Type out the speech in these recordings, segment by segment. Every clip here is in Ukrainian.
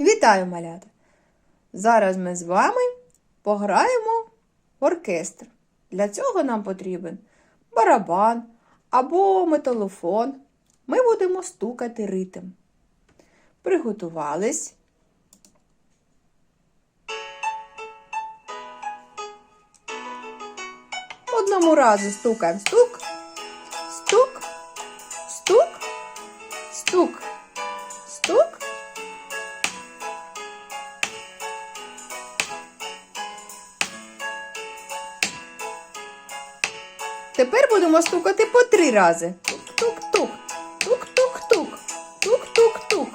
Вітаю, малята! Зараз ми з вами пограємо в оркестр. Для цього нам потрібен барабан або металофон. Ми будемо стукати ритм. Приготувались. Одному разу стукаємо стук, Тепер будемо стукати по три рази. Тук-тук-тук, тук-тук-тук, тук-тук-тук.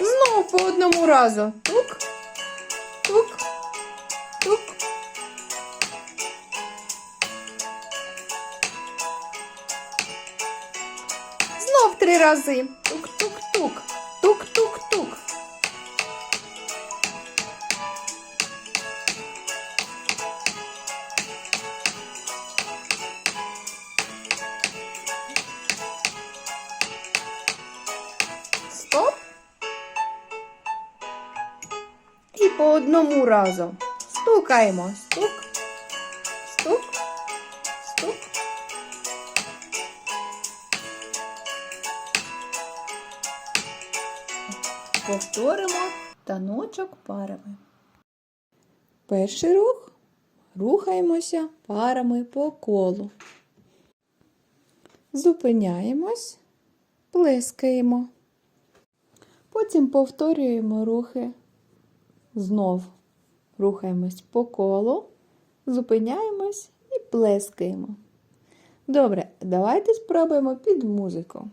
Знову по одному разу. Тук, рази. Тук-тук-тук. Тук-тук-тук. Стоп. І по одному разу. Стукаємо. Стук. Повторимо таночок парами. Перший рух рухаємося парами по колу. Зупиняємось, плескаємо. Потім повторюємо рухи знов. Рухаємось по колу, зупиняємось і плескаємо. Добре, давайте спробуємо під музику.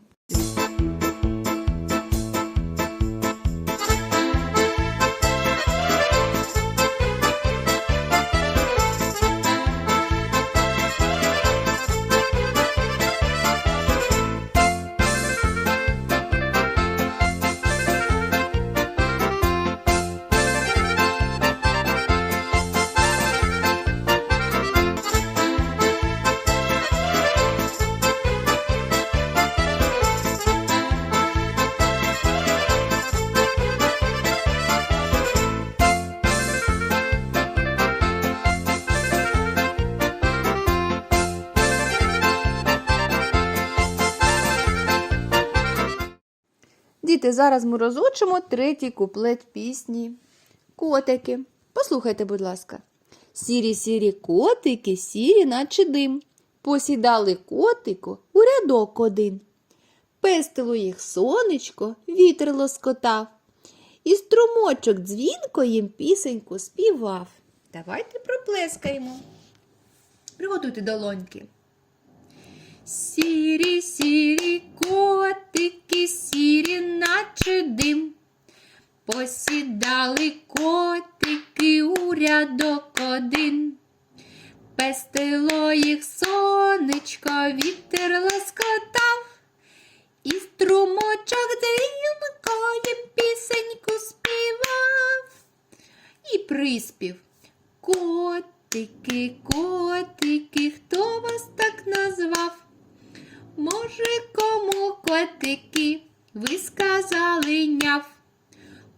Діти, зараз ми розучимо третій куплет пісні. Котики. Послухайте, будь ласка. Сірі сірі котики, сірі, наче дим. Посідали котику у рядок один. Пестило їх сонечко, вітер лоскотав. І струмочок дзвінко їм пісеньку співав. Давайте проплескаємо. Приготуйте долоньки. Сірі, сірі котики, сірі, наче дим. Посідали котики у рядок один. Пестило їх сонечко, вітер лоскотав, і струмочок дзвінко їм пісеньку співав. І приспів. Котики, котики, хто вас так назвав? Може, кому котики, ви сказали няв.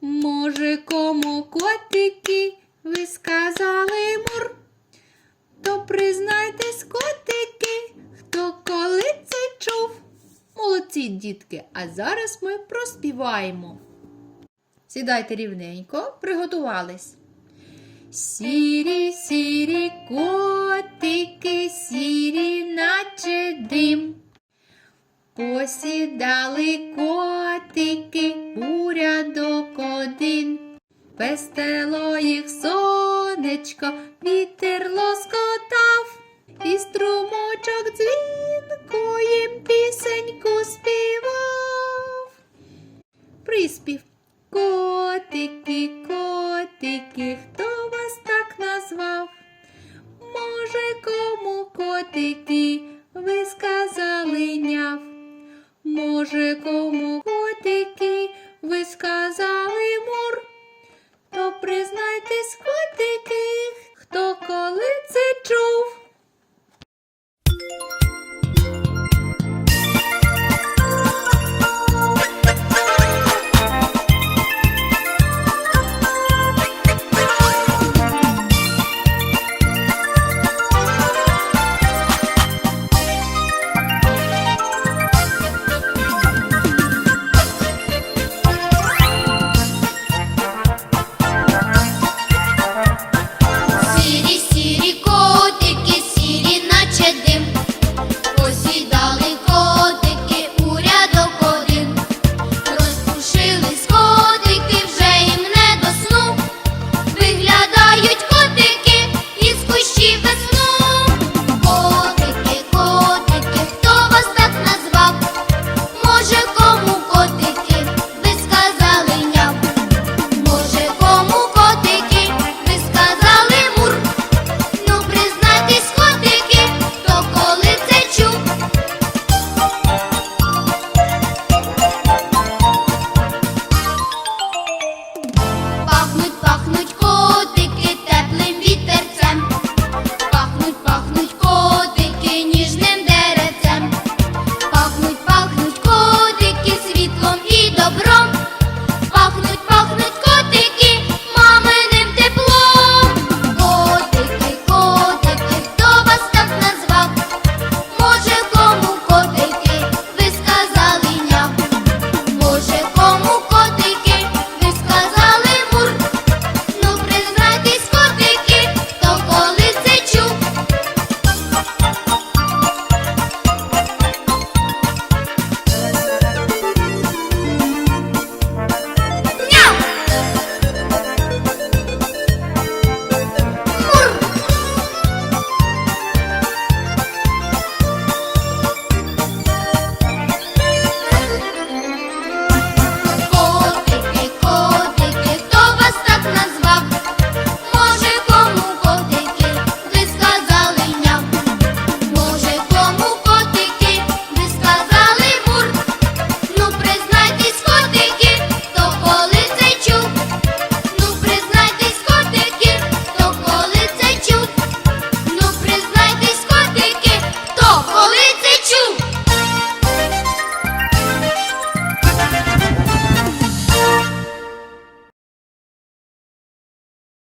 Може, кому котики, ви сказали мур. То признайтесь, котики, хто коли це чув. Молодці, дітки, а зараз ми проспіваємо. Сідайте рівненько, приготувались. Сірі, сірі котики, сірі, наче дим. Посідали котики урядок рядок один. Пестело їх сонечко, вітер лоскотав, і струмочок дзвінко їм пісеньку Може,